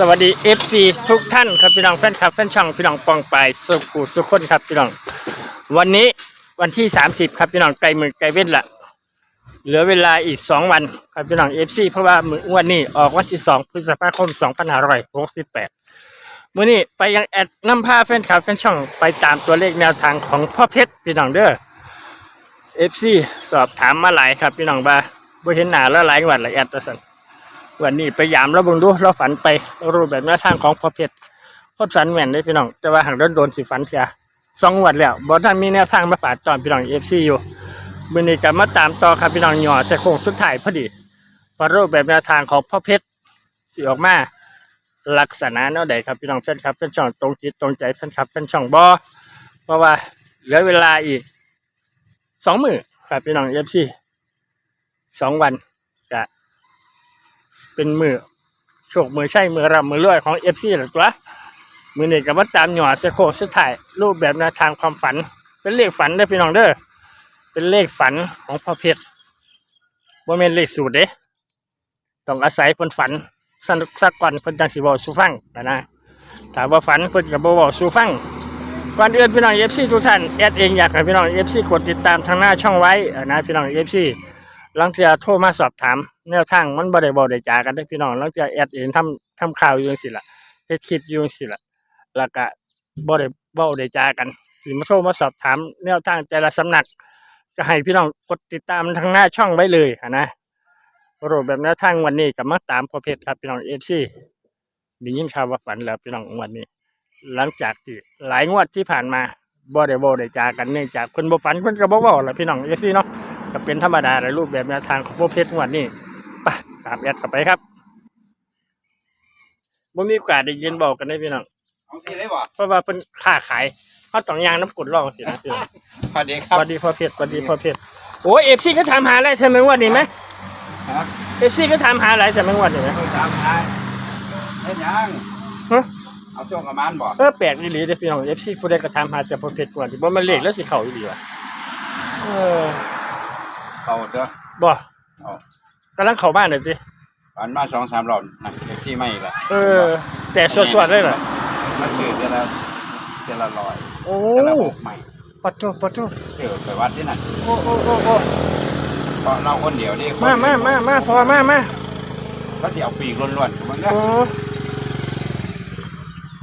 สวัสดี FC ทุกท่านครับพี่น้องแฟนคลับแฟนช่องพี่น้องปองไปสุขุสุขคนครับพี่น้อง วันนี้วันที่ 30 ครับพี่น้องไกลมือไกลเว้นละเหลือเวลาอีก 2 วันครับพี่น้อง FC เพราะว่ามื้อวันนี้ออกวันที่ 2 พฤษภาคม 2568มื้อนี้ไปยังแอดน้ำพาแฟนคลับแฟนช่องไปตามตัวเลขแนวทางของพ่อเพชรพี่น้องเด้อ FC สอบถามมาหลายครับพี่น้องว่าบ่เห็นหน้าแล้วหลายวันละแอดตะสัน วันนี้ไปยามแล้วเบิ่งดูเราฝันไปรูปแบบแนวทางของพอเพชรโคตรฝันแม่นเลยพี่น้องแต่ว่าหางโดนโดนสิฝันเสียสองวันแล้วบ่ทันมีแนวทางมาฝากตอนพี่น้องเอฟซีอยู่มือนี้ก็มาตามต่อครับพี่น้องหย่อใส่โค้งสุดท้ายพอดีพอรูปแบบแนวทางของพ่อเพชรสิออกมาลักษณะแนวใดครับพี่น้องแฟนครับเป็นช่องตรงจิตตรงใจแฟนครับเป็นช่องบ่เพราะว่าเหลือเวลาอีกสองมือครับพี่น้องเอฟซีสองวันจะ เป็นมือโชคมือใช่มือรำมือรวยของเอฟซีหรือตัวมือเนี่ยกับว่าตามหย่อเซโคสุดท้ายรูปแบบแนวทางความฝัน เป็นเลขฝันเด้พี่น้องเด้อเป็นเลขฝันของพ่อเพชรว่าเป็นเลขสูตรเด้ต้องอาศัยคนฝันสนุกสักก่อนเพิ่นจังสิบอสูฟังนะนะถามว่าฝันเพิ่นก็บ่บอสูฟังก่อนอื่นพี่น้องเอฟซีทุกท่านแอดเองอยากให้พี่น้องเอฟซีกดติดตามทางหน้าช่องไว้อ่านะพี่น้องเอฟซีห ลังจากโทรมาสอบถาม แนวทางมันบ่ได้บ่ได้จากันเด้พี่น้องหลังจากแอดเองทำทำข่าวอยู่จังซี่ล่ะเฮ็ดคลิปอยู่จังซี่ล่ะแล้วก็บ่ได้เว้าได้จากันสิมาโทรมาสอบถาม แนวทางแต่ละสำนัก ก็ให้พี่น้องกดติดตามทางหน้าช่องไว้เลยหั้นนะรูปแบบแนวทางวันนี้ก็มาตามประเภทครับพี่น้อง FC ได้ยินข่าวว่าฝันแล้วพี่น้องวันนี้ หลังจากที่หลายงวดที่ผ่านมาบ่ได้บ่ได้จากันเนื่องจากเพิ่นบ่ฝันเพิ่นก็บ่เว้าล่ะพี่น้อง FC เนาะ ก็เป็นธรรมดาในรูปแบบแนวทางของพวกเพชรงวดนี้ไปตามแอดเข้าไปครับบ่มีโอกาสได้ยินบอกกันได้พี่น้องเอาสิได้บ่เพราะว่าเป็นค้าขายเขาต้องยางน้ำกรดร่องสินะพี่น้องสวัสดีคสรับวัสดีพ่อเพชรสวัสดีพ่อเพชรโอ้เอฟซีก็ถามหาอะไรใช่ไหมงวันนี้ไหมฮะเอฟซีก็ถามหาอะไรใช่ไหมงวันนี้ไหมโทรตามหาเฮ็ดหยังฮะ เอาช่วงประมาณบ่เออแปลกดีหลีเด้อพี่น้องเอฟซีผู้ใดก็ถามหาแต่พ่อเพชรกว่าที่บ่มันเลขแล้วสิเข้าอีหลีวะเออ เข้าเถอะบ่เอากำลังเข้าบ้านเลยสิผ่านมาสองสามรอบนะแท็กซี่ไม่อีกแล้วเออ แต่สวดๆเลยเหรอมาซื้อเดือนละเดือนละร้อยโอ้เดือนละหกใหม่ปัดโตปัดโตซื้อไปวัดที่นั่นโอ้โอ้โอ้โอ้เพราะเราคนเดียวนี่คนมามามามาพอมามาก็สิเอาปีกล้วนๆมันก็โอ้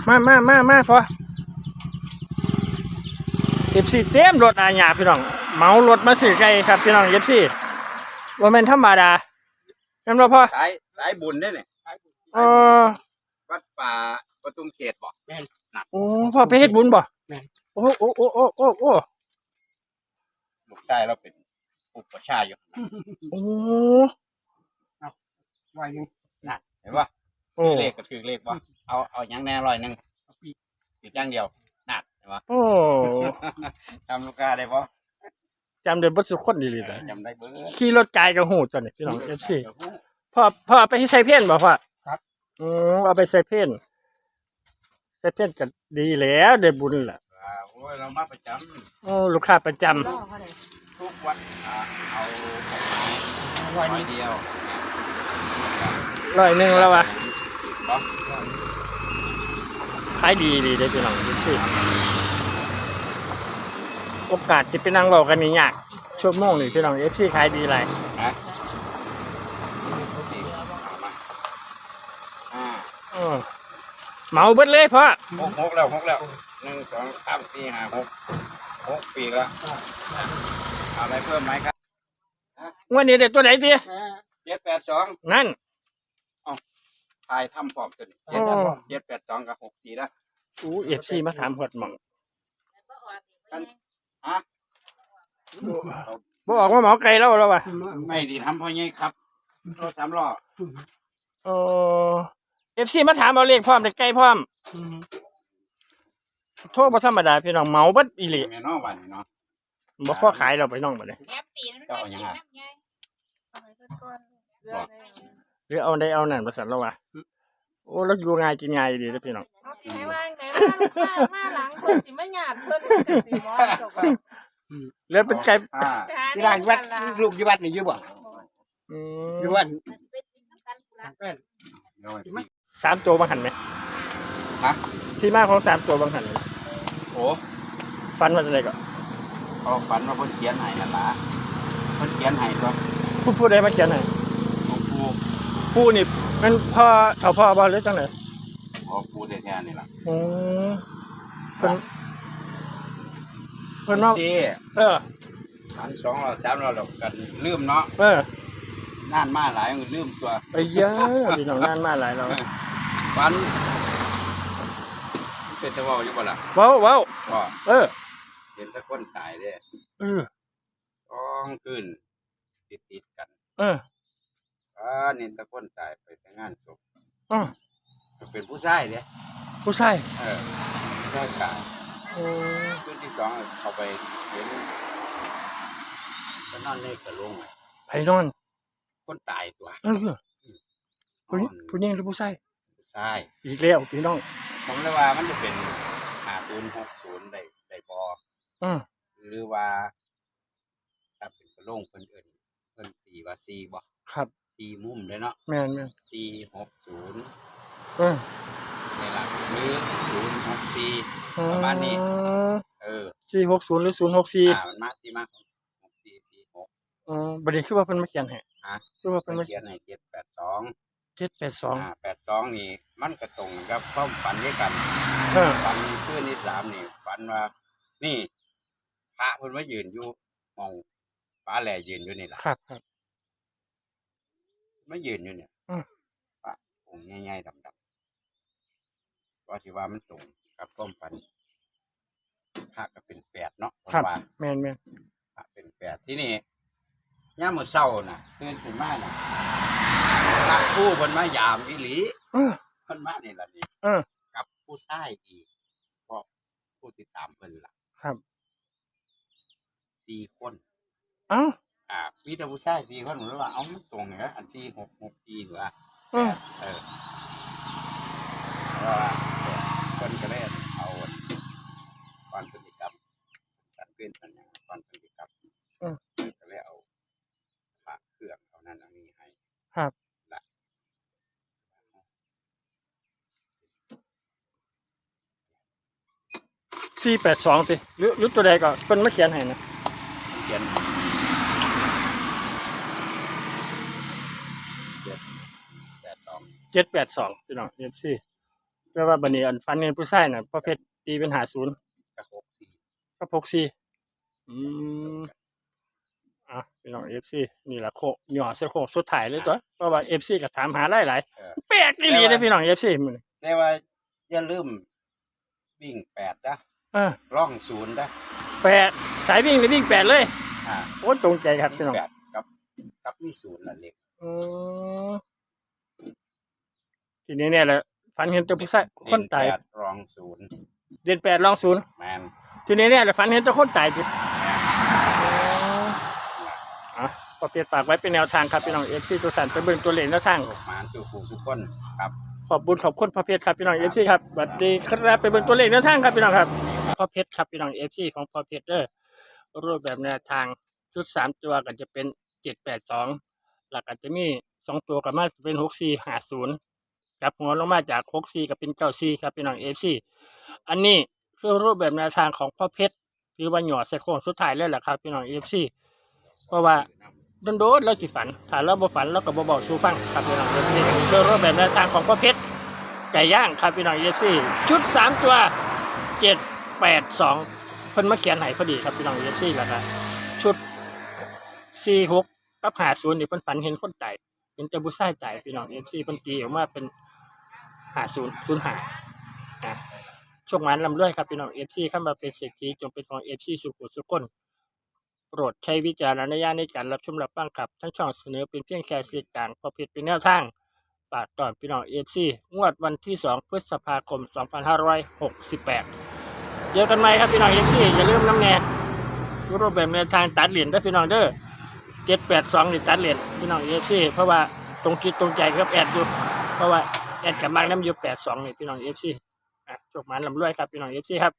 มามามามาพอเอฟซีเต็มรถอาญาพี่น้อง เหมารถมาสื่อไกลครับพี่น้องเอฟซีว่าแม่นธรรมดานั่นว่าพอสายสายบุญเด้เนี่ยเออวัดป่าประตุมเขตบ่แม่นหนักโอ้พ่อไปเฮ็ดบุญบ่แม่นโอ้โอ้โอ้โอ้โอ้โอ้ลูกชายเราเป็นอุปชฌาย์อยู่โอ้ไว้หนึ่งน่ะเห็นป่ะโอ้เลขก็ถือเลขบ่เอาเอาหยังแน่ร้อยหนึงปีกอย่างเดียวนัดเห็นป่ะโอ้จำลูกค้าได้ป่ะ จำได้เบ่สุกคนดีเลยแต่จำได้เบอร์ขี่รถไกลกับหูตัวนี้พี่น้องเอฟซีพ่อพ่อเอาไปให้ใส่เพี้ยนบ่พ่อครับอืมเอาไปใส่เพี้ยนใส่เพี้ยนก็ดีแล้วได้บุญล่ะอ่าโอ้ยเรามาประจโอ้ลูกค้าประจำำทุกวันอ่าเอาไว้ร้อหยนึ่งเดียวร้อยหนึ่งแล้ววะบ่ขายดีดีได้อพี่น้องดูสิ โอกาสสิไปนั่งเว้ากันนี่ยากชั่วโมงนี่พี่น้องเอฟซีขายดีหลายฮะดีเอามาอ่าเออเหมาเบิดเลยพ่อหกหกแล้วหกแล้วหนึ่งสองสามสี่ห้าหกหกปีกแล้วเอาอะไรเพิ่มไหมครับงวันนี้เด็ดตัวไหนดีเจ็ดแปดสองนั่นทายทำพร้อมตัวนี้อ๋อเจ็ดแปดสองกับหกสี่แล้วอู้เอฟซีมาถามหดหมองฮะ บ่ออกมาเหมาไกลแล้วแล้ววะไม่ดีทำพ่อใหญ่ครับรถสามล้อเออเอฟซีมาถามเอาเลขพร้อมได้ใกล้พร้อมโทษบ่ธรรมดาพี่น้องเหมาเบิดอีหลีแม่น้องวันนี้เนาะบ่พอขายเราไปน้องบ่ได้แอปตีนมันเจ้าเอายังไงไงเอาไปก่อนก่อนเรือเลยหรือเอาได้เอานั่นประสันแล้ววะโอ้แล้วอยู่ง่ายกินง่ายดีเด้อพี่น้องเอาสิให้ว่าไงว่ามามาหลังเพิ่นสิมาหยาดเพิ่นก็สิบ่จบ เหลือเป็นไก่อ่าที่ร้านวัดลูกอยู่วัดนี่อยู่บ่อือยู่มวัดเดี๋ยวไว้สามตัวบางหันไหมฮะ ที่มาของสามตัวบางหันโอ้ฟันมาจากไหนก็เขาฝันว่าเพิ่นเขียนให้นั่นล่ะเพิ่นเขียนให้ตัวผู้ผู้ใดมาเขียนให้ของปูผู้นี่มันพ่อเอาพ่อบ่หรือจังไหน ของปูแท้ๆนี่ล่ะอืมเพิ่น เพิ่นมาสิเออฝันสองรอบสามรอบแล้วกันลืมเนาะเออนานมาหลายมันลืมตัวไอ้เยอะพี่น้องนานมาหลายแล้วฝันเป็นตะเว้าอยู่บ่ล่ะเว้าเว้าก็เออ เห็นแตะคนตายเด้เออต้องขึ้นติดๆกัน เอออ่านี่แตะคนตายไปแต่งงานศพอ๋อมันเป็นผู้ชายเด้ผู้ชายเออผู้ชายตาย โอ้คืนที่สองเข้าไปเห็นก็นอนในกระโหลงอะไผนอนคนตายตัวเออผู้หญิงผู้หญิงหรือผู้ชายผู้ชายอีกแล้วพี่น้อง ผมเลยว่ามันจะเป็นหาศูนย์หกศูนย์ได้ได้บออือหรือว่าถ้าเป็นกระโหลงเพิ่นเอิ้นเพิ่นตีว่าซีบ่ครับซีมุมเลยเนาะแม่นแม่นซีหกศูนย์เออนี่ล่ะหรือศูนย์หกสี่ ประมาณนี้ เออสี่หกศูนย์หรือศูนย์หกสี่อ่ามันมาที่มาของหกสี่สี่หกอ๋อบัดนี้คือว่าเพิ่นมาเขียนให้ฮะคือว่าเพิ่นมาเขียนให้เจ็ดแปดสองเจ็ดแปดสองอ่าแปดสองนี่ มันก็ตรงกับความฝันด้วยกันเออฝันคืนที่สามนี่ฝันว่า นี่ พระเพิ่นมายืนอยู่มองฟ้าแหล่ยืนอยู่นี่ล่ะครับครับมายืนอยู่เนี่ยอืมพระองค์ใหญ่ๆดำๆก็ที่ว่ามันตรง กับความฝันพระก็เป็นแปดเนาะเพราะครับว่าแม่นแม่นพระเป็นแปดที่นี่ย่ามมื้อเช้าน่ะตื่นขึ้นมาน่ะพระผู้เพิ่นมายามอีหลีเออ เพิ่นมานี่ล่ะนี่เออ กับผู้ชายอีกเพราะผู้ติดตามเพิ่นล่ะครับสี่คน เอ้าอ่ามีแต่ผู้ชายสี่คนผมเลยว่าเอามันตรงเหรออันที่หกหกสี่เหรอ เออ เออเพราะว่าคนก็เลยเอา ก่อนพฤติกรรมการเป็นปัญญาก่อนพฤติกรรมก็เลยเอาพระเครื่องเอานั่นเอานี่ให้ครับละสี่แปดสองสิหรือหรือตัวใดก็เพิ่นมาเขียนให้นะเขียนเจ็ดแปดสองเจ็ดแปดสองพี่น้องเอฟซีแปลว่าบัดนี้อันฟันเงินผู้ชายน่ะประเภทตีเป็นหาศูนย์ กับหกสี่ก็พกสี่อืมอะพี่น้องเอฟซีนี่แหละโคหย่อเส้นโคงสุดท้ายเลยตัวเพราะว่าเอฟซีก็ถามหาหลายหลายเออๆแปลกนี่เลยพี่น้องเอฟซีมันแต่ว่าอย่าลืมวิ่งแปดนะเออร่องศูนย์นะแปดสายวิ่งเลยวิ่งแปดเลย อ่าโอ้ตรงใจครับพี่น้องแปดกับกับมีศูนย์ละเล็กอืมทีนี้เนี่ยแหละฝันเห็นตัวผู้ชายคนตายเด่แปดรองศูนย์ เดือนแปดลองศูนย์แมนทีนี้เนี่ยแหละฝันเห็นตัวคนตายดิแมนอะพอเปลี่ยนปากไว้เป็นแนวทางครับพี่น้องเอฟซีตัวสันไปเบิ่งตัวเลขแนวทางหมานสู่ผู้สุกคนครับขอบบุญขอบคุณพระเพชรครับพี่น้องเอฟซีครับสวัสดีครับไปเบิ่งตัวเลขแนวทางครับพี่น้องครับพระเพชรครับพี่น้องเอฟซีของพระเพชรเด้อรูปแบบแนวทางชุดสามตัวก็จะเป็นเจ็ดแปดสองหลักอาจจะมีสองตัวกับมาเป็นหกสี่ห้าศูนย์ กับหัวลงมาจากหกสี่กับเป็นเก้าสี่ครับพี่น้องเอฟซีอันนี้คือรูปแบบแนวทางของพ่อเพชรคือว่าหยอดใส่โค้งสุดท้ายเลยแหละครับพี่น้องเอฟซีเพราะว่าโดนโดนเราสิฝันถ้าเราบ่ฝันเราก็บ่บอกสู่ฟังครับพี่น้องเอฟซีโดยรูปแบบแนวทางของพ่อเพชรไก่ย่างครับพี่น้องเอฟซีชุดสามตัวเจ็ดแปดสองเพิ่นมาเขียนให้พอดีครับพี่น้องเอฟซีแล้วก็ชุดสี่หกกับหาศูนย์นี่เพิ่นฝันเห็นคนตายเป็นเจ้าบุษายตายพี่น้องเอฟซีเพิ่นตีออกมาเป็น หาศูนย์ศูนย์หาอะช่วงนั้นลำด้วยครับพี่น้องเอฟซีเข้ามาเป็นเศรษฐีจงเป็นของเอฟซีสุขุสุขคนโปรดใช้วิจารณญาณในการรับชมรับฟังครับ ทั้งช่องเสนอเป็นเพียงแค่สื่อกลางพอผิดเป็นแนวทางฝากตอนพี่น้องเอฟซีงวดวันที่ 2 พฤษภาคม 2568 เจอกันใหม่ครับพี่น้องเอฟซีอย่าลืมน้ำแน่รูปแบบแนวทางตัดเหรียญได้พี่น้องเด้อ782นี่ตัดเหรียญพี่น้องเอฟซีเพราะว่าตรงคิดตรงใจครับแอดอยู่เพราะว่า แอดกับมากน้ำยู่82นี่พี่น้องเอฟซีอะจบมันลำรวยครับพี่น้องเอฟซีครับ